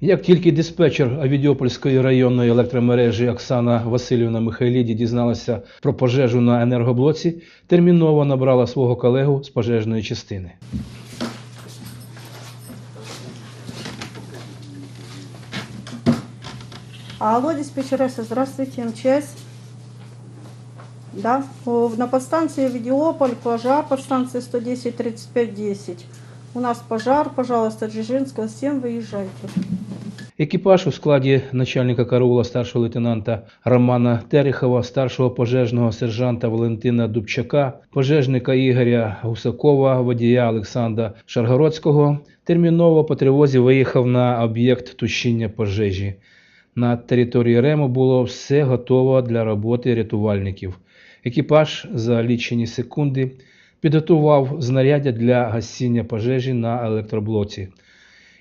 Як тільки диспетчер Авідіопольської районної електромережі Оксана Васильівна Михайліді дізналася про пожежу на енергоблоці, терміново набрала свого колегу з пожежної частини. Алло, диспетчересса, здравствуйте, МЧС. Да, на подстанции Видеополь, пожар, подстанция 110 35 10. У нас пожар, пожалуйста, Дзержинского 7, выезжайте. Екіпаж у складі начальника караула старшого лейтенанта Романа Терехова, старшого пожежного сержанта Валентина Дубчака, пожежника Ігоря Гусакова, водія Олександра Шаргородського терміново по тривозі виїхав на об'єкт тушіння пожежі. На території Рему було все готово для роботи рятувальників. Екіпаж за лічені секунди підготував знаряддя для гасіння пожежі на електроблоці.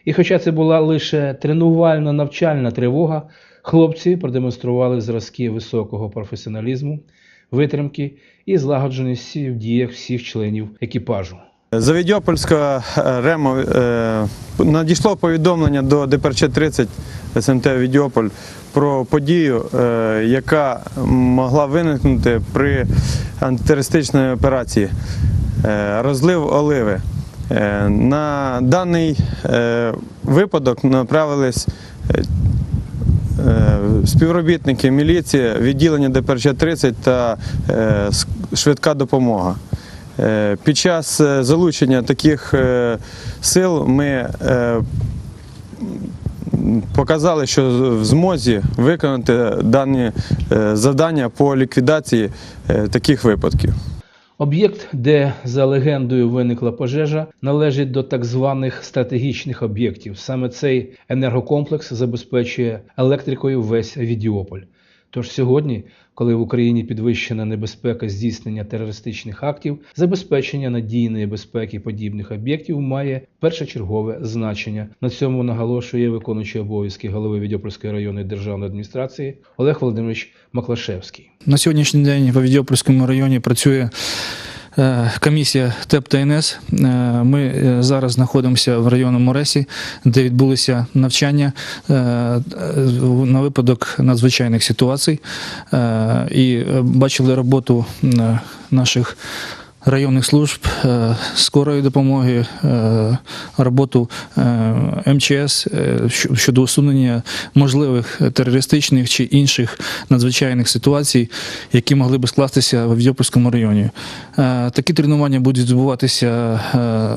І хоча це була лише тренувально-навчальна тривога, хлопці продемонстрували зразки високого професіоналізму, витримки і злагодженості в діях всіх членів екіпажу. З Авідіопольського е, РЕМу е, надійшло повідомлення до ДПРЧ 30 СМТ Авідіополь про подію, е, яка могла виникнути при антитерористичній операції розлив оливи. Е, На даний е, випадок направились е, співробітники міліції, відділення ДПРЧ 30 та швидка допомога. Під час залучення таких сил ми показали, що в змозі виконати дані завдання по ліквідації таких випадків. Об'єкт, де за легендою виникла пожежа, належить до так званих стратегічних об'єктів. Саме цей енергокомплекс забезпечує електрикою весь Авідіополь. Тож сьогодні, коли в Україні підвищена небезпека здійснення терористичних актів, забезпечення надійної безпеки подібних об'єктів має першочергове значення. На цьому наголошує виконуючий обов'язки голови Відьопольської районної державної адміністрації Олег Володимирович Маклашевський. На сьогоднішній день в Відьопольському районі працює комісія ТЕП та НС. Е, Ми е, зараз знаходимося в районному Ресі, де відбулися навчання е, е, на випадок надзвичайних ситуацій. Е, І е, бачили роботу е, наших. Районних служб е, скорої допомоги, е, роботу е, МЧС щодо усунення можливих терористичних чи інших надзвичайних ситуацій, які могли би скластися в Авдіопольському районі. Такі тренування будуть відбуватися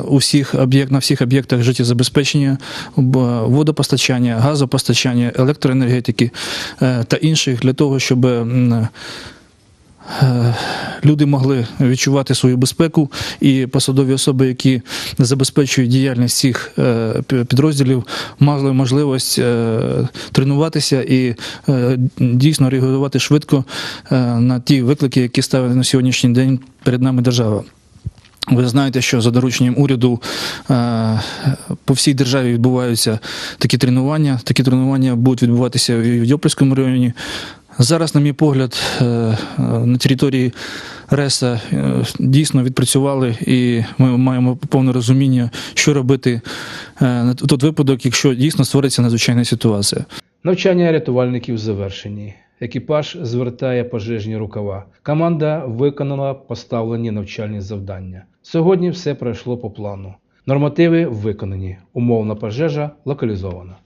у всіх об'єкт на всіх об'єктах життєзабезпечення, водопостачання, газопостачання, електроенергетики та інших для того, щоб люди могли відчувати свою безпеку, і посадові особи, які забезпечують діяльність цих е, підрозділів, мали можливість е, тренуватися і е, дійсно реагувати швидко на ті виклики, які ставить на сьогоднішній день перед нами держава. Ви знаєте, що за дорученням уряду по всій державі відбуваються такі тренування. Такі тренування будуть відбуватися в Європейському районі. Зараз, на мій погляд, е, на території РЕСа е, дійсно відпрацювали, і ми маємо повне розуміння, що робити е, на той випадок, якщо дійсно створиться надзвичайна ситуація. Навчання рятувальників завершені. Екіпаж звертає пожежні рукава. Команда виконала поставлені навчальні завдання. Сьогодні все пройшло по плану. Нормативи виконані. Умовна пожежа локалізована.